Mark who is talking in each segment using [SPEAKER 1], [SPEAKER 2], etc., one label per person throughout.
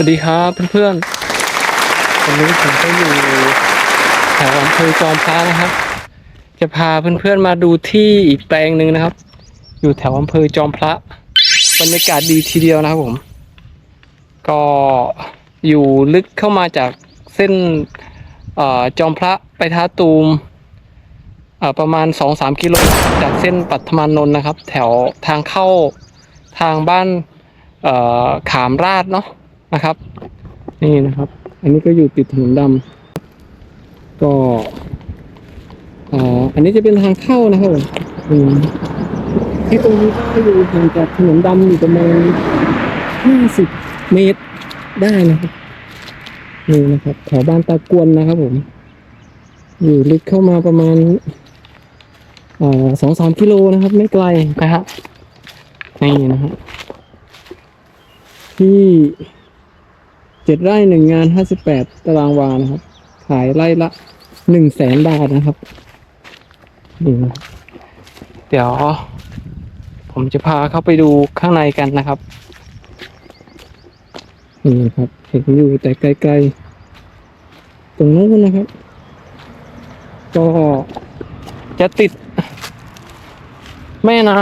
[SPEAKER 1] วัสดีครับเพื่อนๆวันนี้ผมก็อยู่แถวอำเภอจอมพระนะครับ จะพาเพื่อนๆมาดูที่อีกแปลงหนึ่งนะครับ อยู่แถวอำเภอจอมพระบรรยากาศดีทีเดียวนะครับผม ก็อยู่ลึกเข้ามาจากเส้นอจอมพระไปท่าตูมประมาณ 2-3 กิโลจากเส้นปัทมานนท์นะครับ แถวทางเข้าทางบ้านขามราดเนาะ นะครับ นี่นะครับ อันนี้ก็อยู่ติดถนนดำก็อ่ออันนี้จะเป็นทางเข้านะครับผมอืมที่ตรงนี้ก็อยู่ห่างจากถนนดำอยู่ประมาณห้าสิบเมตรได้นะครับนี่นะครับแถวบ้านตะกวนนะครับผม อยู่ลึกเข้ามาประมาณสองสามกิโลนะครับ ไม่ไกลนะฮะนี่นะครับที่ เจ็ดไร่หนึ่งงานห้าสิบแปดตารางวานะครับ ขายไร่ละหนึ่งแสนบาทนะครับนี่นะเดี๋ยว ผมจะพาเข้าไปดูข้างในกันนะครับนี่ครับ เห็นอยู่แต่ไกลๆ ตรงนู้นนะครับ ก็จะติด แม่น้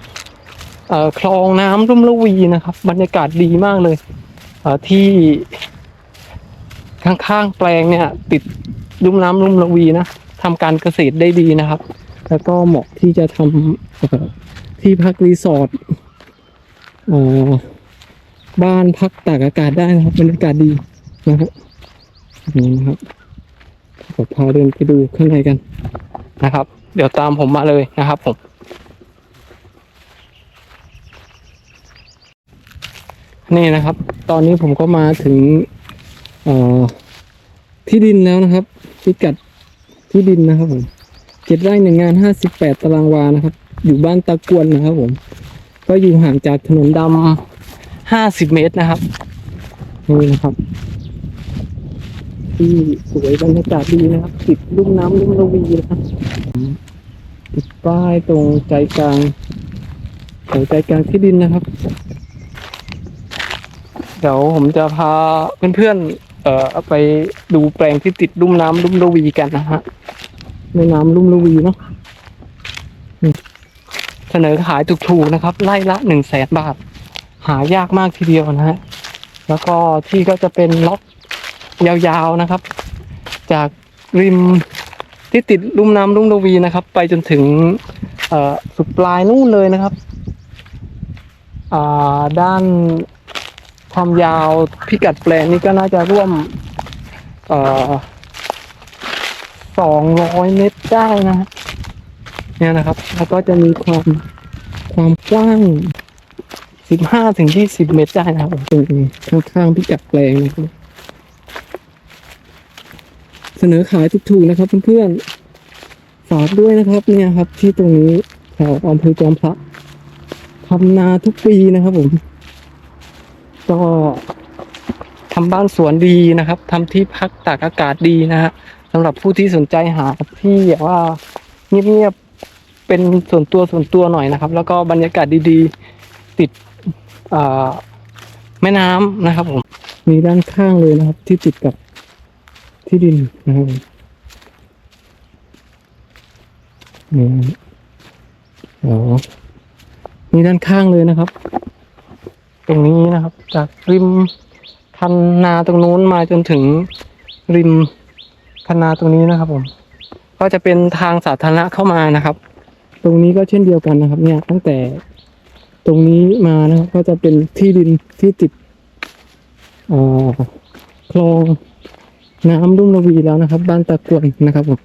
[SPEAKER 1] ำคลองน้ำรุ่มละวีนะครับ บรรยากาศดีมากเลย ที่ข้างๆแปลงเนี่ย ติดรุ่มน้ำรุ่มละวีนะทำการเกษตรได้ดีนะครับ แล้วก็เหมาะที่จะทำที่พักรีสอร์ทบ้านพักตากอากาศได้นะครับบรรยากาศดีนะครับนี่นะครับขอพาเดินไปดูข้างในกันนะครับ เดี๋ยวตามผมมาเลยนะครับผมนี่นะครับ ตอนนี้ผมก็มาถึงที่ดินแล้วนะครับพิกัดที่ดินนะครับผมเจ็ดไร่หนึ่งงานห้าสิบแปดตารางวานะครับ อยู่บ้านตะกวนนะครับผม ก็อยู่ห่างจากถนนดำห้าสิบเมตรนะครับนี่นะครับ ที่สวยบรรยากาศดีนะครับ ติดลุ่มน้ำลุ่มระวีนะครับติดป้ายตรงใจกลางแถวใจกลางที่ดินนะครับ เดี๋ยวผมจะพาเพื่อนๆ เอ่อไปดูแปลงที่ติดลุ่มน้ำลุ่มระวีกันนะฮะแม่น้ำลุ่มระวีเนาะเสนอขายถูกๆนะครับ ไล่ละหนึ่งแสนบาท หายากมากทีเดียวนะฮะ แล้วก็ที่ก็จะเป็นล็อกยาวๆนะครับ จากริมที่ติดลุ่มน้ำลุ่มระวีนะครับ ไปจนถึงเอ่อสุดปลายนู่นเลยนะครับอ่าด้าน ความยาวพิกัดแปลงนี้ก็น่าจะร่วมสองร้อยเมตรได้นะฮะเนี่ยนะครับ แล้วก็จะมีความความกว้างสิบห้าถึงยี่สิบเมตรได้นะครับตรงนี้ข้างๆพิกัดแปลงนะครับเสนอขายถูกๆนะครับเพื่อนๆฝากด้วยนะครับเนี่ยครับที่ตรงนี้แถวอำเภอจอมพระทำนาทุกปีนะครับผม ก็ทำบ้านสวนดีนะครับทำที่พักตากอากาศดีนะฮะสำหรับผู้ที่สนใจหาที่แบบว่าเงียบๆเป็นส่วนตัวส่วนตัวหน่อยนะครับ แล้วก็บรรยากาศดีๆ ติดแม่น้ำนะครับผมมีด้านข้างเลยนะครับ ที่ติดกับที่ดินนะครับมนี่อ๋อมีด้านข้างเลยนะครับ รงนี้นะครับ จากริมคันนาตรงนู้นมาจนถึงริมคันนาตรงนี้นะครับ ผม ก็จะเป็นทางสาธารณะเข้ามานะครับ ตรงนี้ก็เช่นเดียวกันนะครับ เนี่ย ตั้งแต่ตรงนี้มานะครับ ก็จะเป็นที่ดินที่ติดคลองน้ำรุ่มระวีแล้วนะครับ บ้านตะกวนนะครับผม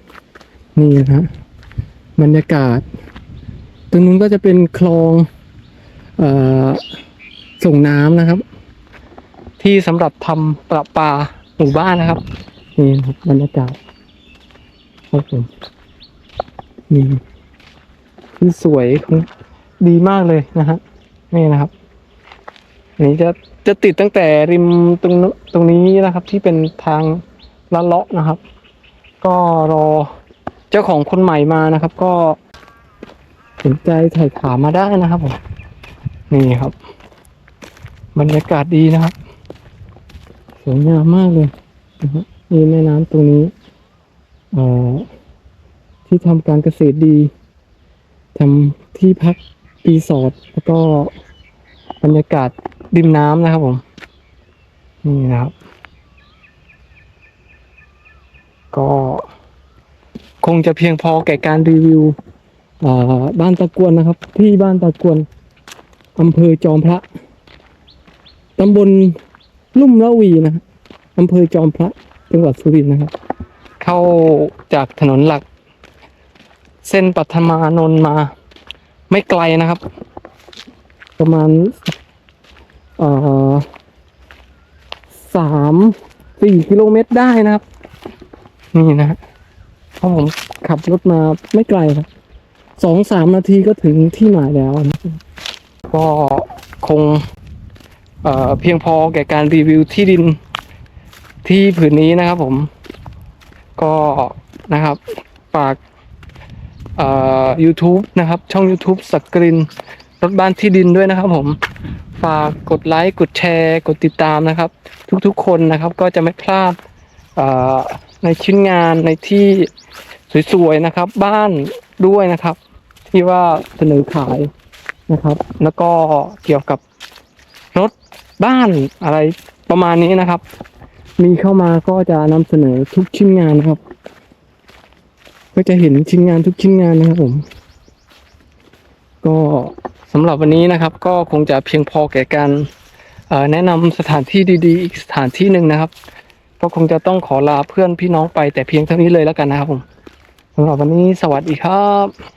[SPEAKER 1] นี่นะฮะบรรยากาศ ตรงนู้นก็จะเป็นคลอง เอ่อ ส่งน้ำนะครับ ที่สำหรับทำประปาหมู่บ้านนะครับนี่ครับบรรยากาศครับผมนี่ที่สวยของดีมากเลยนะฮะนี่นะครับอันนี้จะจะติดตั้งแต่ริมตรงตรงนี้นะครับ ที่เป็นทางละเลาะนะครับ ก็รอเจ้าของคนใหม่มานะครับ ก็สนใจถ่ายถามมาได้นะครับผมนี่ครับ บรรยากาศดีนะครับ สวยงามมากเลยนะฮะมีแม่น้ำตรงนี้ที่ทำการเกษตรดีทำที่พักรีสอร์ทแล้วก็บรรยากาศริมน้ำนะครับผม นี่นะครับ ก็คงจะเพียงพอแก่การรีวิวบ้านตะกวนนะครับ ที่บ้านตะกวนอำเภอจอมพระ ตำบลลุ่มละวีนะครับอำเภอจอมพระจังหวัดสุรินทร์นะครับ เข้าจากถนนหลัก เส้นปัทมานนท์มา ไม่ไกลนะครับ ประมาณเอ่อสามสี่กิโลเมตรได้นะครับ นี่นะฮะเพราะผมขับรถมาไม่ไกลครับสองสามนาทีก็ถึงที่หมายแล้วนะก็คง เพียงพอแก่การรีวิวที่ดินที่ผืนนี้นะครับผม ก็นะครับฝากเอ่อ YouTube นะครับ ช่อง YouTube สักกรินรถบ้านที่ดินด้วยนะครับ ผม ฝากกดไลค์กดแชร์ กดติดตามนะครับ ทุกๆคนนะครับ ก็จะไม่พลาดในชิ้นงานในที่สวยๆนะครับ บ้านด้วยนะครับ ที่ว่าเสนอขายนะครับ แล้วก็เกี่ยวกับ บ้านอะไรประมาณนี้นะครับ มีเข้ามาก็จะนำเสนอทุกชิ้นงานนะครับ ก็จะเห็นชิ้นงานทุกชิ้นงานนะครับ ผม ก็สำหรับวันนี้นะครับ ก็คงจะเพียงพอแก่การแนะนำสถานที่ดีๆ อีกสถานที่หนึ่งนะครับ ก็คงจะต้องขอลาเพื่อนพี่น้องไปแต่เพียงเท่านี้เลยแล้วกันนะครับผมสำหรับวันนี้สวัสดีครับ